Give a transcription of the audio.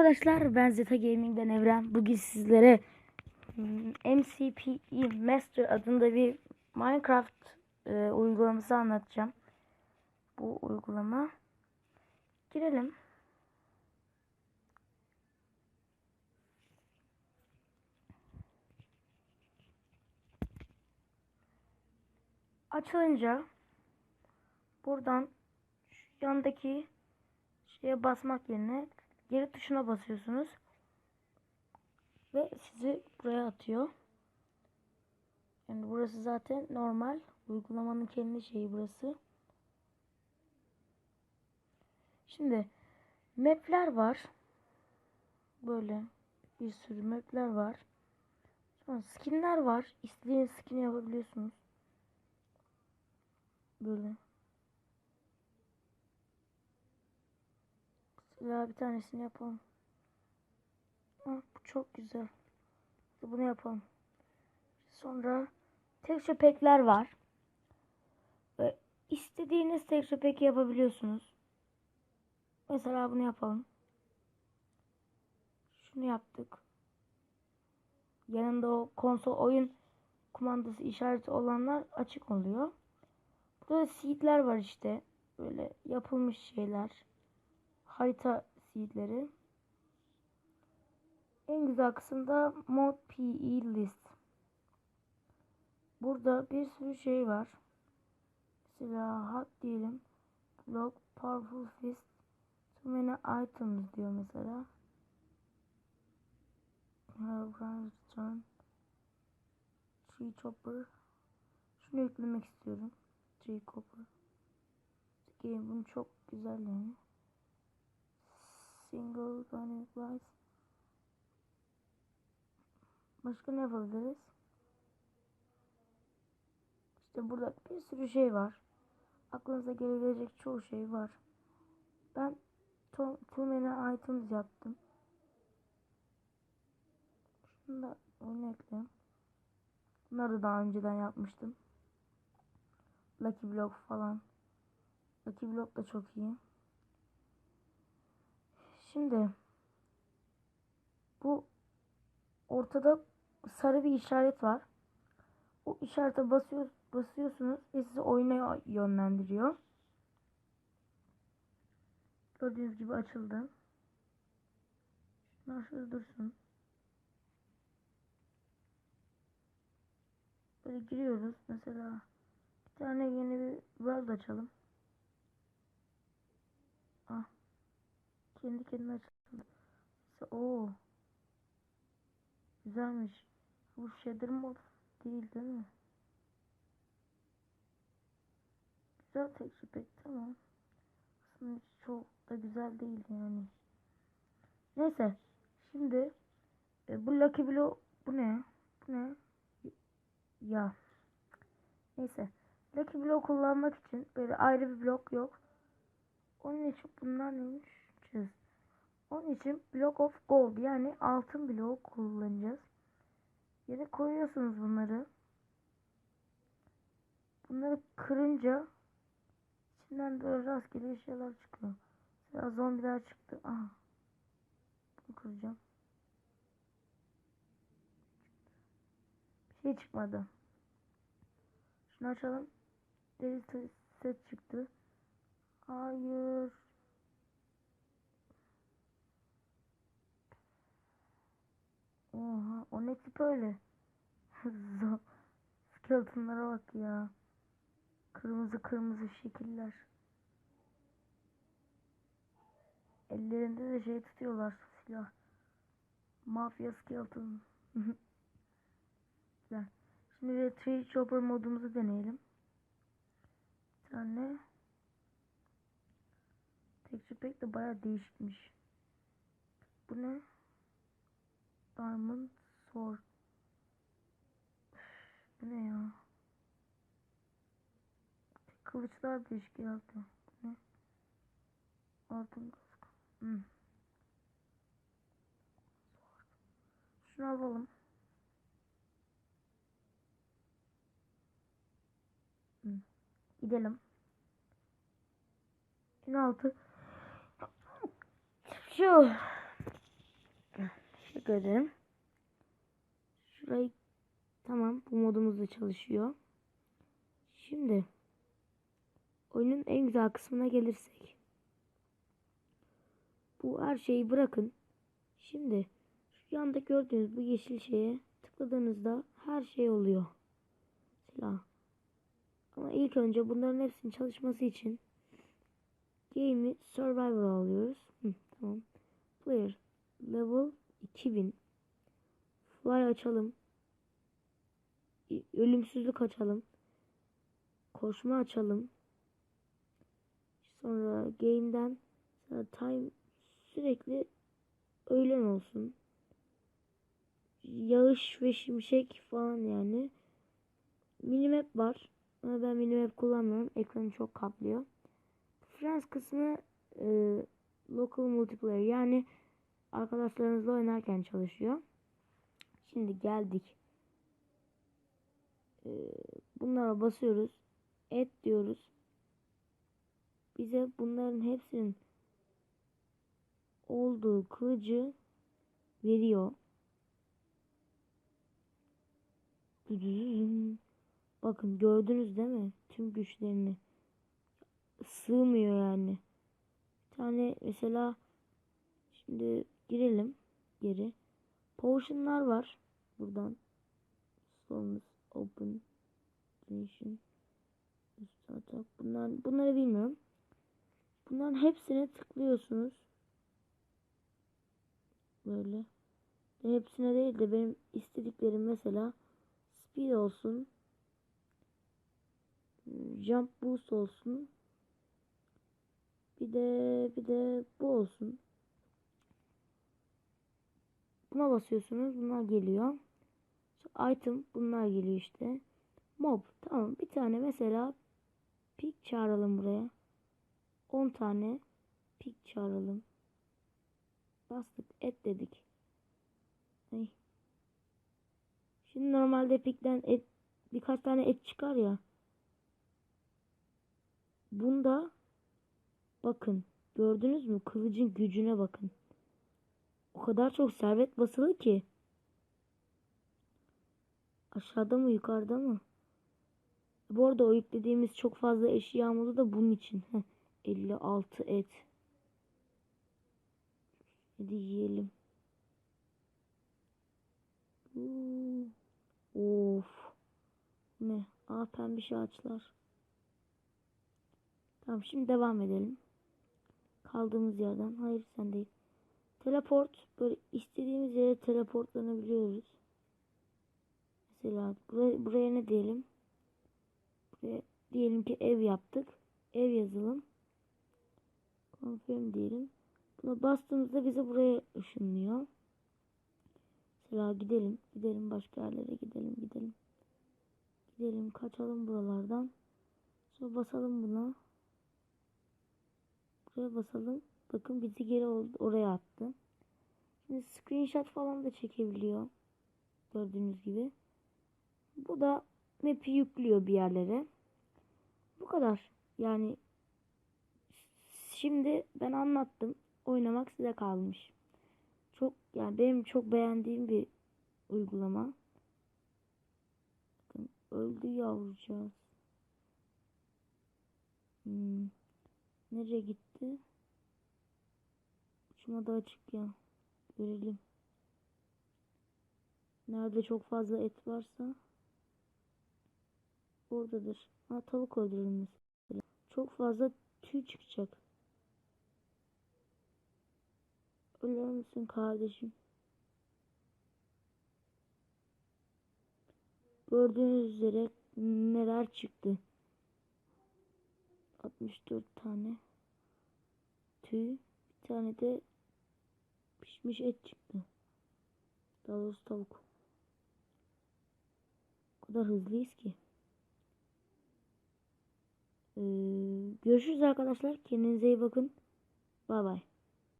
arkadaşlar ben Zeta Gaming'den Evren. Bugün sizlere hmm, MCPE Master adında bir Minecraft e, uygulaması anlatacağım. Bu uygulama. Girelim. Açılınca buradan şu yandaki şeye basmak yerine geri tuşuna basıyorsunuz. Ve sizi buraya atıyor. Yani burası zaten normal. Uygulamanın kendi şeyi burası. Şimdi map'ler var. Böyle bir sürü map'ler var. Sonra skinler var. İstediğiniz skin'i yapabiliyorsunuz. Böyle. Mesela bir tanesini yapalım. Ah, bu çok güzel. Bunu yapalım. Sonra texture pack'ler var. Ve istediğiniz texture pack'i yapabiliyorsunuz. Mesela bunu yapalım. Şunu yaptık. Yanında o konsol oyun kumandası işareti olanlar açık oluyor. Burada seedler var işte. Böyle yapılmış şeyler harita seedleri. En güzel kısım da mod PE list. Burada bir sürü şey var. Mesela hot diyelim. Block, powerful fist, too many items diyor mesela. Return. Tree chopper. Şunu yüklemek istiyorum. Tree chopper. Game bunu çok güzel yani single dynamic lights. Başka ne yapabiliriz? İşte burada bir sürü şey var. Aklınıza gelebilecek çoğu şey var. Ben too, too many items yaptım. Şunu da oyuna ekleyeyim. Bunları daha önceden yapmıştım. Lucky Block falan. Lucky Block da çok iyi. Şimdi bu ortada sarı bir işaret var. O işarete basıyor, basıyorsunuz ve sizi oyuna yönlendiriyor. Gördüğünüz gibi açıldı. Şunlar şurada dursun. Böyle giriyoruz. Mesela bir tane yeni bir world açalım. Ah. Kendi kendine açıldı. Oo. Güzelmiş. Bu shader mod değil değil mi? Güzel texture pack tamam. Aslında çok da güzel değil yani. Neyse. Şimdi e, bu Lucky Block bu ne? Bu ne? Ya. Neyse. Lucky Block kullanmak için böyle ayrı bir blok yok. Onun için bunlar neymiş? Yapacağız. Onun için block of gold yani altın bloğu kullanacağız. Yere koyuyorsunuz bunları. Bunları kırınca içinden böyle rastgele şeyler çıkıyor. Mesela zombiler çıktı. Aha. Bunu kıracağım. Bir şey çıkmadı. Şunu açalım. Deri set çıktı. Hayır. Oha o ne tip öyle? Skeletonlara bak ya. Kırmızı kırmızı şekiller. Ellerinde de şey tutuyorlar silah. Mafya skeleton. Güzel. Şimdi de tree chopper modumuzu deneyelim. Bir tane. Texture pack de baya değişikmiş. Bu ne? Diamond Sword. Bu ne ya? Kılıçlar teşkilatı. Ne? Altın kask. Hmm. Şunu alalım. Hmm. Gidelim. En altı. Şu. Teşekkür ederim. Şurayı tamam bu modumuz da çalışıyor. Şimdi oyunun en güzel kısmına gelirsek. Bu her şeyi bırakın. Şimdi şu yanda gördüğünüz bu yeşil şeye tıkladığınızda her şey oluyor. Silah. Ama ilk önce bunların hepsinin çalışması için Game'i Survival alıyoruz. Hı, tamam. Player Level 2000 Fly açalım. Ölümsüzlük açalım. Koşma açalım. Sonra game'den sonra time sürekli öğlen olsun. Yağış ve şimşek falan yani. Minimap var. Ama ben minimap kullanmıyorum. Ekranı çok kaplıyor. Friends kısmı e, local multiplayer yani arkadaşlarınızla oynarken çalışıyor. Şimdi geldik. E, bunlara basıyoruz. Et diyoruz. Bize bunların hepsinin olduğu kılıcı veriyor. Bakın gördünüz değil mi? Tüm güçlerini. Sığmıyor yani. Bir tane mesela şimdi girelim geri. Potion'lar var. Buradan. Sonumuz open. Nation. Atak. Bunlar, bunları bilmiyorum. Bunların hepsine tıklıyorsunuz. Böyle. Ve hepsine değil de benim istediklerim mesela speed olsun. Jump boost olsun. Bir de bir de bu olsun. Buna basıyorsunuz. Bunlar geliyor. Şu item bunlar geliyor işte. Mob. Tamam. Bir tane mesela pik çağıralım buraya. 10 tane pik çağıralım. Bastık. Et dedik. Ay. Şimdi normalde pikten et birkaç tane et çıkar ya. Bunda bakın gördünüz mü kılıcın gücüne bakın. O kadar çok servet basılı ki. Aşağıda mı yukarıda mı? Bu arada o yüklediğimiz çok fazla eşyamız da bunun için. Heh, 56 et. Hadi yiyelim. Of. Ne? Aa pembiş ağaçlar. Tamam şimdi devam edelim. Kaldığımız yerden. Hayır sen değil. Teleport. Böyle istediğimiz yere teleportlanabiliyoruz. Mesela buraya, buraya ne diyelim? Buraya diyelim ki ev yaptık. Ev yazalım. Confirm diyelim. Buna bastığımızda bizi buraya ışınlıyor. Mesela gidelim. Gidelim başka yerlere gidelim. Gidelim. Gidelim. Kaçalım buralardan. Sonra basalım buna. Buraya basalım. Bakın bizi geri oraya attı. Screenshot falan da çekebiliyor. Gördüğünüz gibi. Bu da map'i yüklüyor bir yerlere. Bu kadar. Yani şimdi ben anlattım. Oynamak size kalmış. Çok yani benim çok beğendiğim bir uygulama. Bakın öldü yavrucağız. Hmm. Nereye gitti? Uçma da açık ya. Görelim. Nerede çok fazla et varsa oradadır. Ha tavuk mesela. Çok fazla tüy çıkacak. Ölür müsün kardeşim? Gördüğünüz üzere neler çıktı. 64 tane tüy. Bir tane de pişmiş et çıktı. Daha doğrusu tavuk. Kadar hızlıyız ki. Ee, görüşürüz arkadaşlar. Kendinize iyi bakın. Bay bay.